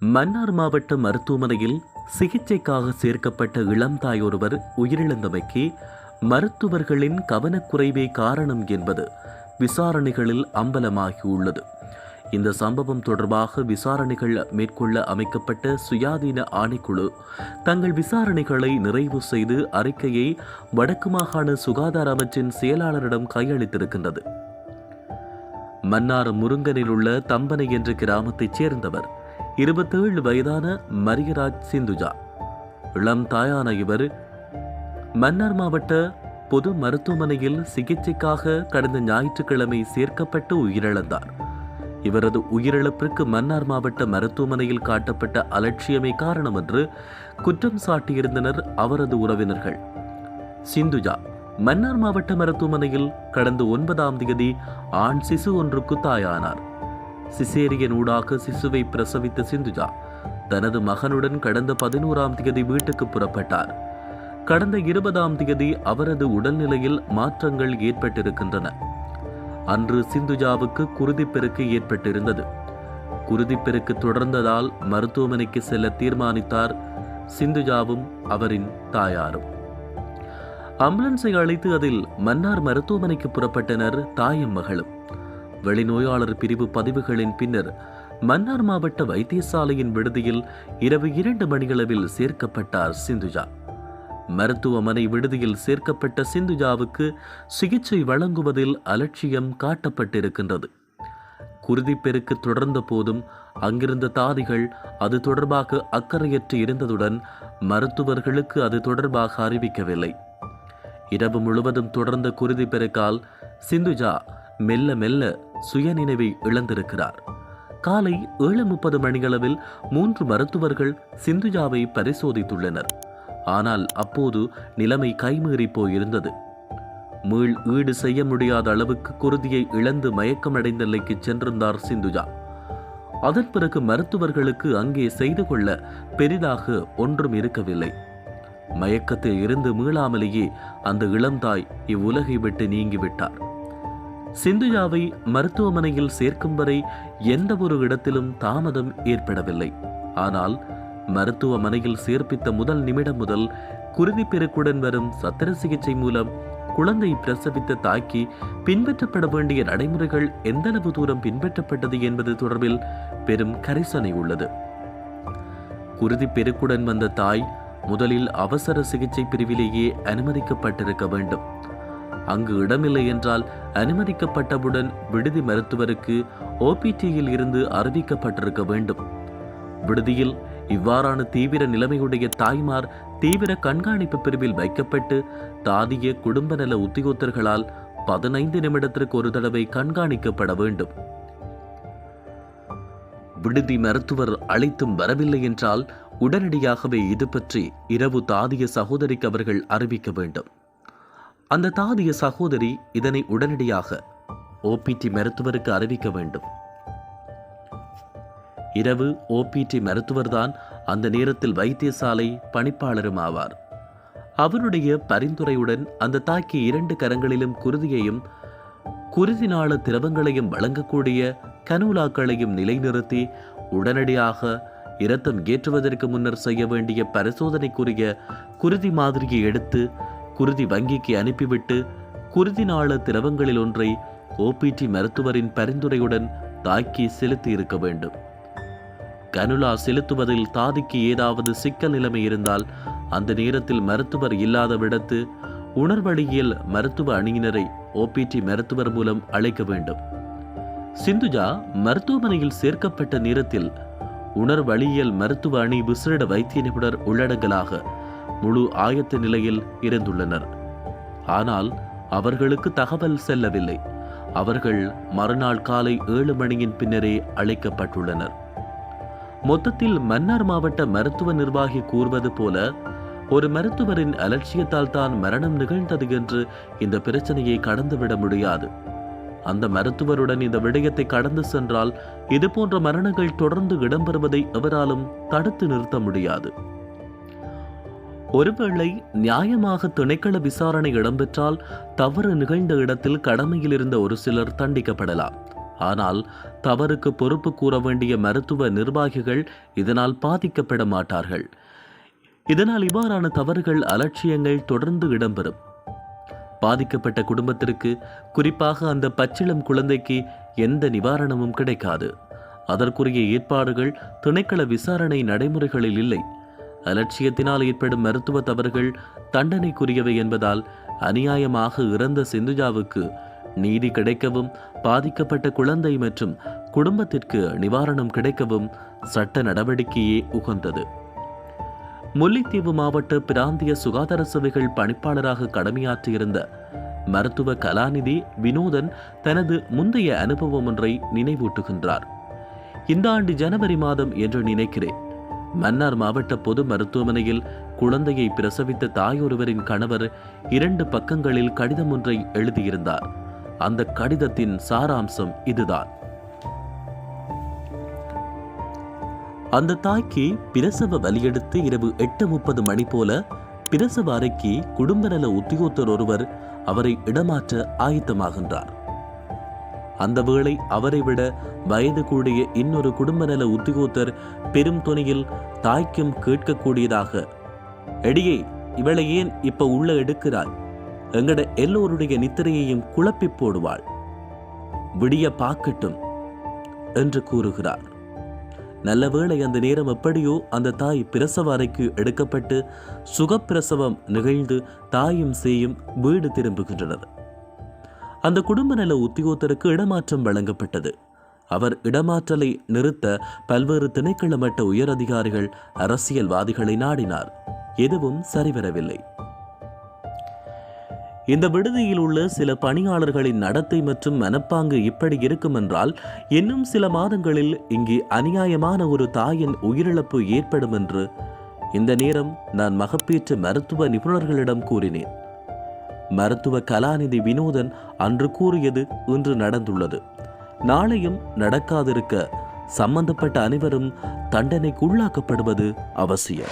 மன்னார் மாவட்ட மருத்துவமனையில் சிகிச்சைக்காக சேர்க்கப்பட்ட இளம் தாய் ஒருவர் உயிரிழந்தமைக்கு மருத்துவர்களின் கவனக்குறைவே காரணம் என்பது விசாரணைகளில் அம்பலமாகியுள்ளது. இந்த சம்பவம் தொடர்பாக விசாரணைகள் மேற்கொள்ள அமைக்கப்பட்ட சுயாதீன ஆணைக்குழு தங்கள் விசாரணைகளை நிறைவு செய்து அறிக்கையை வடக்கு மாகாண சுகாதார அமைச்சின் செயலாளரிடம் கையளித்திருக்கின்றது. மன்னார் முருங்கனில் உள்ள தம்பனை என்ற கிராமத்தைச் சேர்ந்தவர் இருபத்தேழு வயதான மரியராஜ் சிந்துஜா. இளம் தாயான இவர் மன்னார் மாவட்ட பொது மருத்துவமனையில் சிகிச்சைக்காக கடந்த ஞாயிற்றுக்கிழமை சேர்க்கப்பட்டு உயிரிழந்தார். இவரது உயிரிழப்பிற்கு மன்னார் மாவட்ட மருத்துவமனையில் காட்டப்பட்ட அலட்சியமே காரணம் என்று குற்றம் சாட்டியிருந்தனர் அவரது உறவினர்கள். சிந்துஜா மன்னார் மாவட்ட மருத்துவமனையில் கடந்த ஒன்பதாம் தேதி ஆண் சிசு ஒன்றுக்கு தாயானார். சிசேரியன் ஊடாக சிசுவை பிரசவித்த சிந்துஜா தனது மகனுடன் கடந்த பதினோராம் தேதி வீட்டுக்கு புறப்பட்டார். கடந்த இருபதாம் தேதி அவரது உடல்நிலையில் மாற்றங்கள் ஏற்பட்டிருக்கின்றன. அன்று சிந்துஜாவுக்கு குருதிப்பெருக்கு ஏற்பட்டிருந்தது. குருதிப்பெருக்கு தொடர்ந்ததால் மருத்துவமனைக்கு செல்ல தீர்மானித்தார் சிந்துஜாவும் அவரின் தாயாரும். ஆம்புலன்ஸை அழைத்து அதில் மன்னார் மருத்துவமனைக்கு புறப்பட்டனர் தாயும் மகளும். வெளிநோயாளர் பிரிவு பதிவுகளின் பின்னர் மன்னார் மாவட்ட வைத்தியசாலையின் விடுதியில் இரவு இரண்டு மணியளவில் சேர்க்கப்பட்டார் சிந்துஜா. மருத்துவமனை விடுதியில் சேர்க்கப்பட்ட சிந்துஜாவுக்கு சிகிச்சை வழங்குவதில் அலட்சியம் காட்டப்பட்டிருக்கின்றது. குருதிப்பெருக்கு தொடர்ந்த போதும் அங்கிருந்த தாதிகள் அது தொடர்பாக அக்கறையற்று இருந்ததுடன் மருத்துவர்களுக்கு அது தொடர்பாக அறிவிக்கவில்லை. இரவு முழுவதும் தொடர்ந்த குருதி பெருக்கால் சிந்துஜா மெல்ல மெல்ல சுயநினைவை இழந்திருக்கிறார். காலை ஏழு முப்பது மணியளவில் மூன்று மருத்துவர்கள் சிந்துஜாவை பரிசோதித்துள்ளனர். ஆனால் அப்போது நிலைமை கைமீறி போயிருந்தது. மீள் ஈடு செய்ய முடியாத அளவுக்கு குருதியை இழந்து மயக்கமடைந்த நிலைக்கு சென்றிருந்தார் சிந்துஜா. அதன் பிறகு மருத்துவர்களுக்கு அங்கே செய்து கொள்ள பெரிதாக ஒன்றும் இருக்கவில்லை. மயக்கத்தில் இருந்து மீளாமலேயே அந்த இளந்தாய் இவ்வுலகை விட்டு நீங்கிவிட்டார். சிந்துஜாவை மருத்துவமனையில் சேர்க்கும் வரை எந்த ஒரு இடத்திலும் தாமதம் ஏற்படவில்லை. ஆனால் மருத்துவமனையில் சேர்ப்பித்த முதல் நிமிடம் முதல் குருதி பெருக்குடன் வரும் சத்திர சிகிச்சை மூலம் குழந்தை பிரசவித்த தாக்கி பின்பற்றப்பட வேண்டிய நடைமுறைகள் எந்தளவு தூரம் பின்பற்றப்பட்டது என்பது தொடர்பில் பெரும் கரிசனை உள்ளது. குருதி பெருக்குடன் வந்த தாய் முதலில் அவசர சிகிச்சை பிரிவிலேயே அனுமதிக்கப்பட்டிருக்க வேண்டும். அங்கு இடமில்லை என்றால் அனுமதிக்கப்பட்டவுடன் விடுதி மருத்துவருக்கு ஓபிடியில் இருந்து அறிவிக்கப்பட்டிருக்க வேண்டும். விடுதியில் இவ்வாறான தீவிர நிலைமையுடைய தாய்மார் தீவிர கண்காணிப்பு பிரிவில் வைக்கப்பட்டு தாதிய குடும்ப நல உத்தியோகத்தர்களால் பதினைந்து நிமிடத்திற்கு ஒரு தடவை கண்காணிக்கப்பட வேண்டும். விடுதி மருத்துவர் அழைத்தும் வரவில்லை என்றால் உடனடியாகவே இது பற்றி இரவு தாதிய சகோதரிக்கு அவர்கள் அறிவிக்க வேண்டும். அந்த தாதிய சகோதரி இதனை உடனடியாக ஓபிடி மருத்துவருக்கு அறிவிக்க வேண்டும். இரவு ஓபிடி மருத்துவர்தான் அந்த நேரத்தில் வைத்தியசாலை பணிப்பாளரும் ஆவார். அவருடைய பரிந்துரையுடன் அந்த தாய்க்கு இரண்டு கரங்களிலும் குருதியையும் குருதி நாள திரவங்களையும் வழங்கக்கூடிய கனூலாக்களையும் நிலைநிறுத்தி உடனடியாக இரத்தம் ஏற்றுவதற்கு முன்னர் செய்ய வேண்டிய பரிசோதனைக்குரிய குருதி மாதிரியை எடுத்து குருதி வங்கிக்கு அனுப்பிவிட்டு குருதி நாள திரவங்களில் ஒன்றை ஓபிடி மருத்துவரின் பரிந்துரையுடன் தாக்கி செலுத்தி இருக்க வேண்டும். கனுலா செலுத்துவதில் தாதிக்கு ஏதாவது சிக்கல் நிலைமை இருந்தால் அந்த நேரத்தில் மருத்துவர் இல்லாத விடத்து உணர்வழியியல் மருத்துவ அணியினரை ஓபிடி மருத்துவர் மூலம் அழைக்க வேண்டும். சிந்துஜா மருத்துவமனையில் சேர்க்கப்பட்ட நேரத்தில் உணர்வழியியல் மருத்துவ அணி விசேட வைத்திய நிபுணர் உள்ளடங்கலாக முழு ஆயத்த நிலையில் இருந்துள்ளனர். ஆனால் அவர்களுக்கு தகவல் செல்லவில்லை. அவர்கள் மறுநாள் காலை ஏழு மணியின் பின்னரே அழைக்கப்பட்டுள்ளனர். மொத்தத்தில் மன்னார் மாவட்ட மருத்துவ நிர்வாகி கூறுவது போல ஒரு மருத்துவரின் அலட்சியத்தால் தான் மரணம் நிகழ்ந்தது என்று இந்த பிரச்சனையை கடந்துவிட முடியாது. அந்த மருத்துவருடன் இந்த விடயத்தை கடந்து சென்றால் இதுபோன்ற மரணங்கள் தொடர்ந்து இடம்பெறுவதை எவராலும் தடுத்து நிறுத்த முடியாது. ஒருவேளை நியாயமாக திணைக்கள விசாரணை இடம்பெற்றால் தவறு நிகழ்ந்த இடத்தில் கடமையில் இருந்த ஒரு சிலர் தண்டிக்கப்படலாம். ஆனால் தவறுக்கு பொறுப்பு கூற வேண்டிய மருத்துவ நிர்வாகிகள் இதனால் பாதிக்கப்பட மாட்டார்கள். இதனால் இவ்வாறான தவறுகள் அலட்சியங்கள் தொடர்ந்து இடம்பெறும். பாதிக்கப்பட்ட குடும்பத்திற்கு குறிப்பாக அந்த பச்சிளம் குழந்தைக்கு எந்த நிவாரணமும் கிடைக்காது. அதற்குரிய ஏற்பாடுகள் திணைக்கள விசாரணை நடைமுறைகளில் இல்லை. அலட்சியத்தினால் ஏற்படும் மருத்துவ தவறுகள் தண்டனைக்குரியவை என்பதால் அநியாயமாக இறந்த சிந்துஜாவுக்கு நீதி கிடைக்கவும் பாதிக்கப்பட்ட குழந்தை மற்றும் குடும்பத்திற்கு நிவாரணம் கிடைக்கவும் சட்ட நடவடிக்கையே உகந்தது. முல்லைத்தீவு மாவட்ட பிராந்திய சுகாதார சேவைகள் பணிப்பாளராக கடமையாற்றியிருந்த மருத்துவ கலாநிதி வினோதன் தனது முந்தைய அனுபவம் ஒன்றை நினைவூட்டுகின்றார். இந்த ஆண்டு ஜனவரி மாதம் என்று நினைக்கிறேன். மன்னார் மாவட்ட பொது மருத்துவமனையில் குழந்தையை பிரசவித்த தாயொருவரின் கணவர் இரண்டு பக்கங்களில் கடிதம் ஒன்றை எழுதியிருந்தார். அந்த கடிதத்தின் சாராம்சம் இதுதான். அந்த தாய்க்கு பிரசவ வலியெடுத்து இரவு எட்டு முப்பது மணி போல பிரசவ அறைக்கு குடும்ப நல உத்தியோகத்தர் ஒருவர் அவரை இடமாற்ற ஆயத்தமாகின்றார். அந்த வேளை அவரை விட வயது கூடிய இன்னொரு குடும்ப நல உத்தியோகத்தர் பெரும் துணியில் தாய்க்கும் கேட்கக்கூடியதாக. எடியே இவளை ஏன் இப்ப உள்ள எடுக்கிறாய்? எங்கட எல்லோருடைய நித்திரையையும் குழப்பி போடுவாள். விடிய பாக்கட்டும் என்று கூறுகிறார். நல்ல வேளை அந்த நேரம் எப்படியோ அந்த தாய் பிரசவ அறைக்கு எடுக்கப்பட்டு சுகப்பிரசவம் நிகழ்ந்து தாயும் சேயும் வீடு திரும்புகின்றனர். அந்த குடும்ப நல உத்தியோகத்தருக்கு இடமாற்றம் வழங்கப்பட்டது. அவர் இடமாற்றலை நிறுத்த பல்வேறு திணைக்கள மட்ட உயர் அதிகாரிகள் அரசியல்வாதிகளை நாடினார். எதுவும் சரிவரவில்லை. இந்த விடுதியில் உள்ள சில பணியாளர்களின் நடத்தை மற்றும் மனப்பாங்கு இப்படி இருக்கும் என்றால் இன்னும் சில மாதங்களில் இங்கே அநியாயமான ஒரு தாயின் உயிரிழப்பு ஏற்படும் என்று இந்த நேரம் நான் மகப்பேற்று மருத்துவ நிபுணர்களிடம் கூறினேன். மருத்துவ கலாநிதி வினோதன் அன்று கூறியது இன்று நடந்துள்ளது. நாளையும் நடக்காதிருக்க சம்பந்தப்பட்ட அனைவரும் தண்டனைக்குள்ளாக்கப்படுவது அவசியம்.